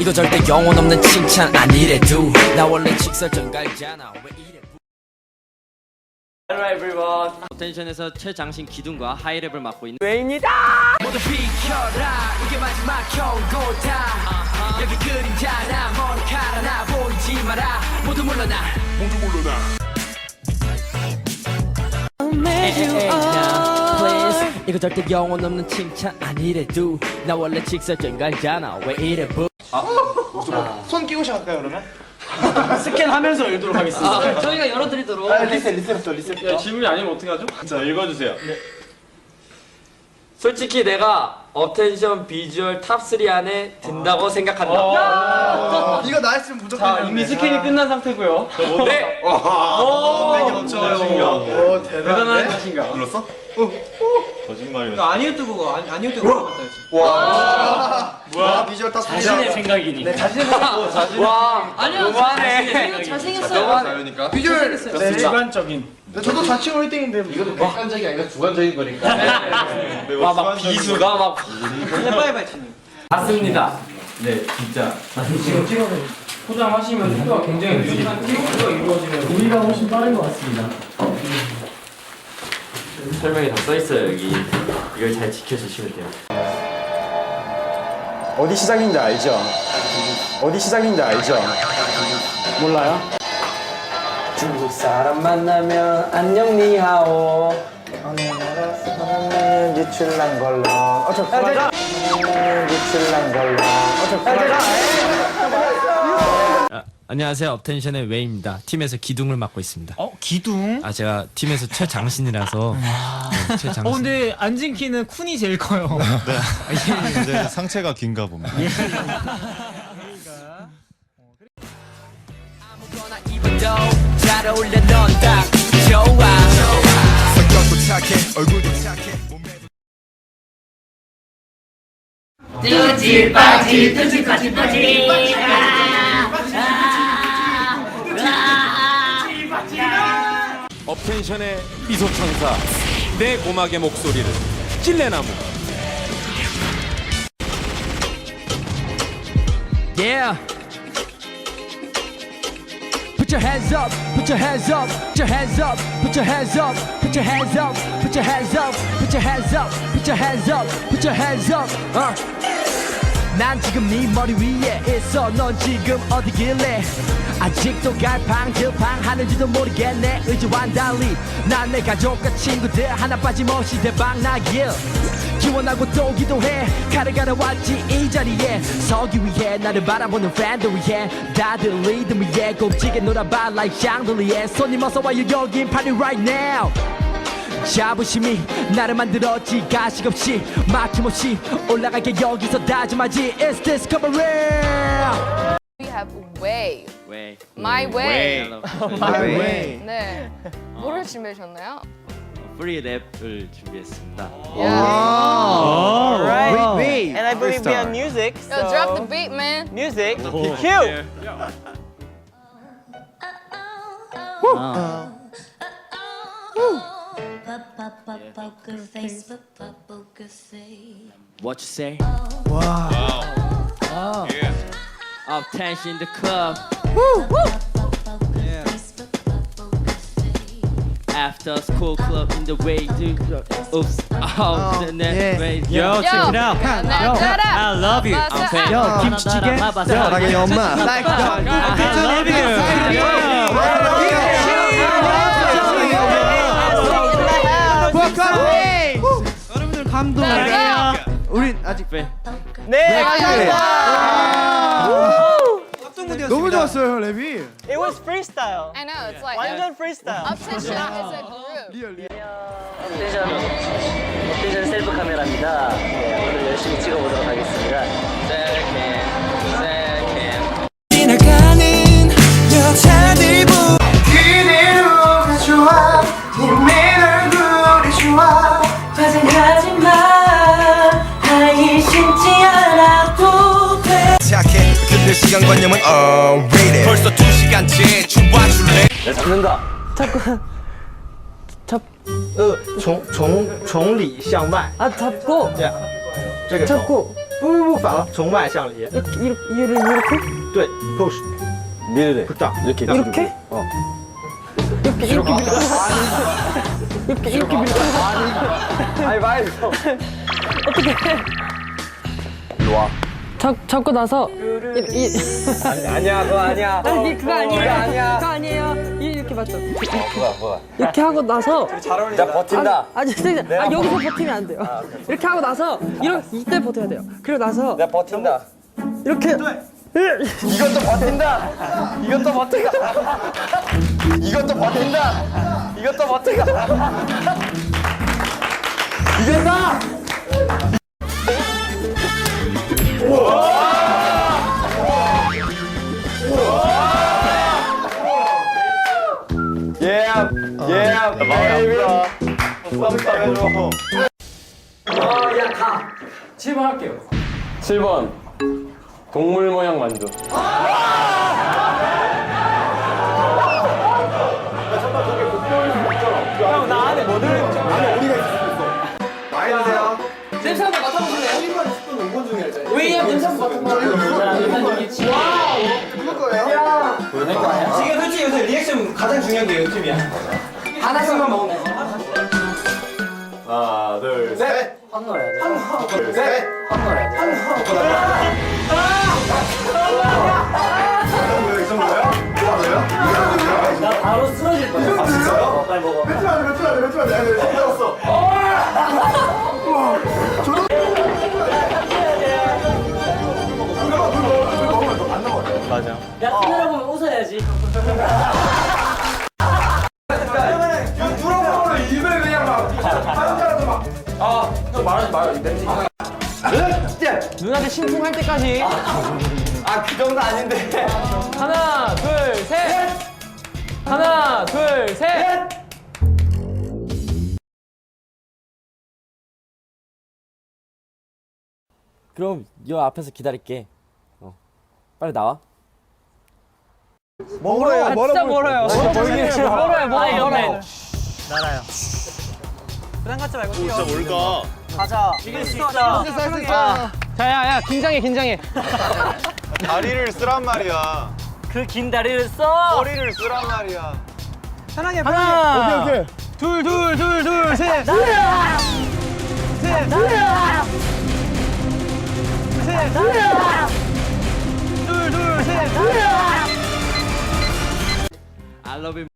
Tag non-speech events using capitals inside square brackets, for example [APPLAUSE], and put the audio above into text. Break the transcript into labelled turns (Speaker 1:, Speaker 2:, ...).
Speaker 1: 이거 절대 영혼 없는 칭찬 아니래도. 나 원래 직설정 갈잖아. 왜 이래?
Speaker 2: Hello everyone. 어텐션에서 최장신 기둥과 하이랩을 맡고 있는
Speaker 1: 모두 비켜라. 이게 마지막 경고다. 여기 그림자나 머리카락 나 보이지 마라. 모두 물러나. 모두 물러나. Please. 이거 절대 영혼 없는 칭찬 아니래도. 나 원래 직설정 갈잖아. 왜 이래 부
Speaker 3: 손 끼고 시작할까요 그러면?
Speaker 4: 스캔하면서 열도록 하겠습니다.
Speaker 2: 저희가 열어드리도록
Speaker 3: 아, 리셋 리셋부터 리셋부터
Speaker 4: 질문이 아니면 어떡하죠? 자, 읽어주세요.
Speaker 2: 솔직히 내가 어텐션 비주얼 탑3 안에 든다고 생각한다
Speaker 3: 이거 나였으면 무조건
Speaker 4: 자, 이미 스캔이 끝난 상태고요.
Speaker 2: 네
Speaker 3: 땡이 넘쳐요 오
Speaker 4: 대단한
Speaker 3: 대단한데?
Speaker 4: 자신감.
Speaker 5: 불렀어? 거짓말이야.
Speaker 4: 아니었던 거고, 아니, 아니었던 거고 같다 했지.
Speaker 3: 와! 뭐야 비주얼 딱 자신의
Speaker 4: 생각이니.
Speaker 3: 네 자신의 생각. 자신
Speaker 2: 와! 아니요 너무하네.
Speaker 6: 잘생겼어요.
Speaker 3: 자연이니까 비주얼. 네.
Speaker 4: 주관적인.
Speaker 3: 네, 저도 자칭으로 1등인데 이것도
Speaker 5: 객관적이 아니라 주관적인 거니까.
Speaker 2: 와막 비수가 막.
Speaker 4: 근데 빠이빠이 치는.
Speaker 2: 맞습니다. 네 진짜.
Speaker 4: 포장하시면 속도가 굉장히 느리지만 팀워크가 이루어지면 우리가 훨씬 빠른 것 같습니다.
Speaker 2: 설명이 다 써있어요 여기 이걸 잘 지켜주시면 돼요
Speaker 7: 어디 시작인지 알죠? 어디 시작인지 알죠? 몰라요?
Speaker 2: 중국 사람 만나면 안녕 니하오
Speaker 7: 어느 나라 사람은 유출난 걸로 어저 맞아 유출난 걸로 어저
Speaker 8: 안녕하세요. 업텐션의 웨이입니다. 팀에서 기둥을 맡고 있습니다.
Speaker 9: 어 기둥?
Speaker 8: 아 제가 팀에서 최장신이라서 네, 최장신.
Speaker 9: 어 근데 앉은 키는 쿤이 제일 커요. [LAUGHS]
Speaker 5: 이제 상체가 긴가 봅니다.
Speaker 1: 아무거나 입어도 잘 어울
Speaker 10: 업텐션의 미소천사 내 고막의 목소리를 찔레나무
Speaker 1: Yeah. Put your hands up, put your hands up, put your hands up, put your hands up, put your hands up, put your hands up, put your hands up, put your hands up, put your hands up. Uh. 난 지금 네 머리 위에 있어. 넌 지금 어디길래? 아직도 갈팡질팡 하는지도 모르겠네. 의지와는 달리 난 내 가족과 친구들 하나 빠짐없이 대박나길 기원하고 또 기도해. 칼을 갈아왔지 이 자리에. 서기 위해 나를 바라보는 팬들 위해 다들 리듬 위에 곱지게 놀아봐. Like 샹들리에. 손님 어서와요. 여긴 party right now 자부심이 나를 만들었지 가식 없이 막힘없이 올라갈게 여기서 다짐하지 It's Discovery
Speaker 6: We have way.
Speaker 2: 왜
Speaker 6: My way.
Speaker 2: My
Speaker 3: way.
Speaker 6: 네. 뭐를 준비하셨나요?
Speaker 2: 프리 랩을 준비했습니다
Speaker 4: Alright.
Speaker 3: 웨이
Speaker 4: And I believe we have music. So
Speaker 6: Yo, drop the beat, man.
Speaker 4: music. poker face, poker face.
Speaker 2: What you say? Wow. Wow. Oh. Yeah. Off tension the club. Woo, woo. After school club in the way to oops oh, oh, the next way.
Speaker 6: Yo, check it out. Yo, I love you.
Speaker 2: I'm saying,
Speaker 6: yo,
Speaker 2: kimchi jjigae. Yo, [LAUGHS] like
Speaker 3: your mom. Yo, I love you.
Speaker 9: 여러분들 감동.
Speaker 3: 우린 아직
Speaker 4: 네.
Speaker 3: 너무 좋았어요 랩이
Speaker 4: It was freestyle.
Speaker 6: I know, it's like
Speaker 4: 완전 freestyle.
Speaker 6: Obsession is a group.
Speaker 3: 리얼 리얼
Speaker 4: 업텐션 업텐션 셀프 카메라입니다. 네, 오늘 열심히 찍어보도록 하겠습니다.
Speaker 2: Second, second.
Speaker 1: 착해 근데 시간관념은 unrated 벌써 두 시간째 춤 봐줄래
Speaker 4: 잡는다. 잡, 呃，从从从里向外。
Speaker 9: 아 잡고
Speaker 4: 야，这个
Speaker 9: 잡고
Speaker 11: 不不不，反了，从外向里。
Speaker 9: 이렇게 이렇게 이렇게
Speaker 11: 对，push。对对对，딱 이렇게
Speaker 9: 이렇게?
Speaker 11: 어.
Speaker 9: 이렇게 이렇게 밀고 이렇게 이렇게 밀고
Speaker 11: 아니 말.
Speaker 9: 어떻게 해? 잡 잡고 나서 이, 이
Speaker 11: 아니야 그거 아니야. [LAUGHS]
Speaker 9: 아니 그거 아니에요.
Speaker 11: 그거 아니야.
Speaker 9: 그거 아니에요. 이- 이렇게 맞죠?
Speaker 11: 뭐야 뭐야.
Speaker 9: 이렇게 하고 나서
Speaker 11: 나 버틴다.
Speaker 9: 아, 아니 진짜 아, 여기서 버티면 안 돼요. 이렇게 하고 나서 이렇게 이때 버텨야 돼요. 그리고 나서
Speaker 11: 내가 버틴다.
Speaker 9: 이렇게
Speaker 11: 이것도 버틴다. 이것도 버틴다. 이것도 버틴다. 이것도 버틴다. [LAUGHS] 이겼다.
Speaker 3: 7번 할게요. 7번 동물 모양 만두.
Speaker 2: 많이 드세요.
Speaker 1: 냄새 한번 맡아보실래요? 왜 냄새 한번 맡아보실래요?
Speaker 11: 지금 솔직히 요새 리액션 가장 중요한 게 요즘이야.
Speaker 1: 하나씩만 먹으면
Speaker 5: 셋.
Speaker 1: 한 넣어야 돼.
Speaker 2: 둘, 셋.
Speaker 1: 돼.
Speaker 2: 이 정도요?
Speaker 12: 나 바로 쓰러질.
Speaker 2: 아, 진짜요?
Speaker 12: 어, 빨리 먹어.
Speaker 2: 잡았어.
Speaker 12: 야, 카메라 보면 웃어야지.
Speaker 9: 누나한테 심쿵할 때까지
Speaker 11: 아, 그 정도 아닌데.
Speaker 9: 하나 둘 셋. 하나 둘 셋.
Speaker 1: 그럼 여 앞에서 기다릴게. 어. 빨리 나와.
Speaker 2: 멀어요,
Speaker 9: 아, 진짜 멀어요. 멀어요, 멀어요, 멀어요.
Speaker 5: 진짜 뭘까?
Speaker 12: 가자. 이길 수 있어.
Speaker 9: 자야야 긴장해 긴장해. [LAUGHS]
Speaker 5: 다리를 쓰란 말이야.
Speaker 12: 그 긴 다리를 써.
Speaker 5: 허리를 쓰란 말이야.
Speaker 9: 편하게 하나.
Speaker 2: 오케이, 오케이.
Speaker 9: 둘 둘 둘 둘 셋. 셋. 셋. 둘, 둘, 셋.
Speaker 1: I love you.